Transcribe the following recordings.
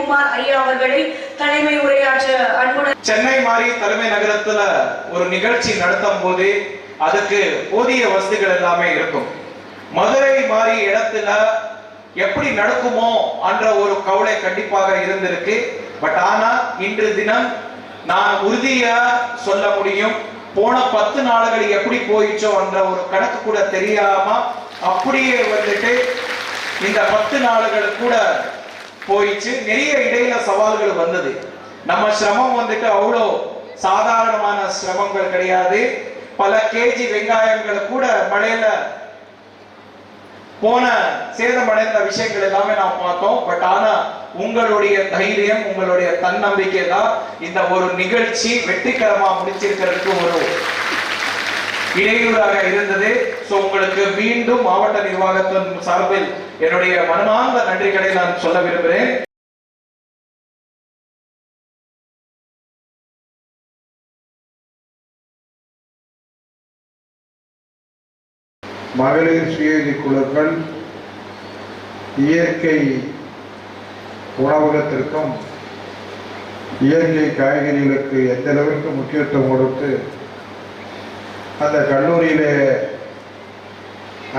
குமார் ஐயா அவர்களை தலைமை உரையாற்ற அன்புடன் சென்னை மாதிரி தலைமை நகரத்துல ஒரு நிகழ்ச்சி நடத்தும் போது அதுக்கு போதிய வசதிகள் எல்லாமே இருக்கும். மதுரை மாதிரி இடத்துல எப்படி நடக்குமோ என்ற ஒரு கவலை கண்டிப்பாக இருந்திருக்கு. பட் ஆனா இன்று தினம் நான் உறுதியா சொல்ல முடியும் போன பத்து நாடுகள் எப்படி போயிச்சோ என்ற ஒரு கணக்கு கூட தெரியாம அப்படியே வந்துட்டு இந்த பத்து நாடுகள் கூட போயிடுச்சு. நிறைய இடையில சவால்கள் வந்தது. நம்ம சிரமம் வந்துட்டு அவ்வளோ சாதாரணமான சிரமங்கள் கிடையாது. பல கேஜி வெங்காயங்களை கூட மழையில போன சேதமடைந்த விஷயங்கள் எல்லாமே நாம் பார்த்தோம். பட் ஆனா உங்களுடைய தைரியம் உங்களுடைய தன்னம்பிக்கை தான் இந்த ஒரு நிகழ்ச்சி வெற்றிகரமா முடிச்சிருக்கிறதுக்கு ஒரு இடையூறாக இருந்தது. ஸோ உங்களுக்கு மீண்டும் மாவட்ட நிர்வாகத்தின் சார்பில் என்னுடைய மனமார்ந்த நன்றிகளை நான் சொல்ல விரும்புகிறேன். மகளிர் சுயேதி குழுக்கள் இயற்கை உணவகத்திற்கும் இயற்கை காய்கறிகளுக்கு எந்த அளவிற்கு முக்கியத்துவம் கொடுத்து அந்த கல்லூரியிலே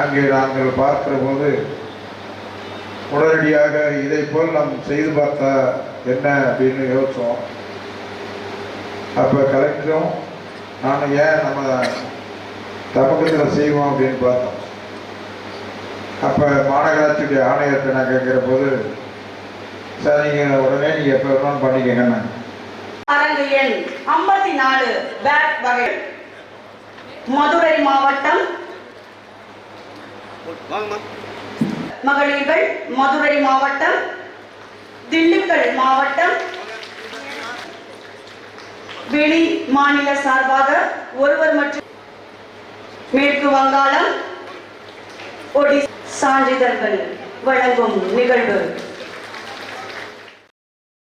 அங்கே நாங்கள் பார்க்கிற போது உடனடியாக இதை போல் நாம் செய்து பார்த்தா என்ன அப்படின்னு யோசித்தோம் அப்போ கலெக்டரும் நான் ஏன் நம்ம தமிழகத்தில் செய்வோம் அப்படின்னு பார்த்தோம். அப்போ மாநகராட்சியுடைய ஆணையத்தை நான் கேட்குற போது சார் நீங்கள் உடனே நீங்கள் எப்போ வேணாலும் பண்ணிக்கங்கன்னு அரங்கு எண் ஐம்பத்தி நாலு பேட் வகை மதுரை மாவட்டம் மகளிர்கள் மதுரை மாவட்டம் திண்டுக்கல் மாவட்டம் வெளி மாநில சார்பாக ஒருவர் மற்றும் மேற்கு வங்காளம் ஒடிசா சான்றிதழ்கள் வழங்கும் நிகழ்வு.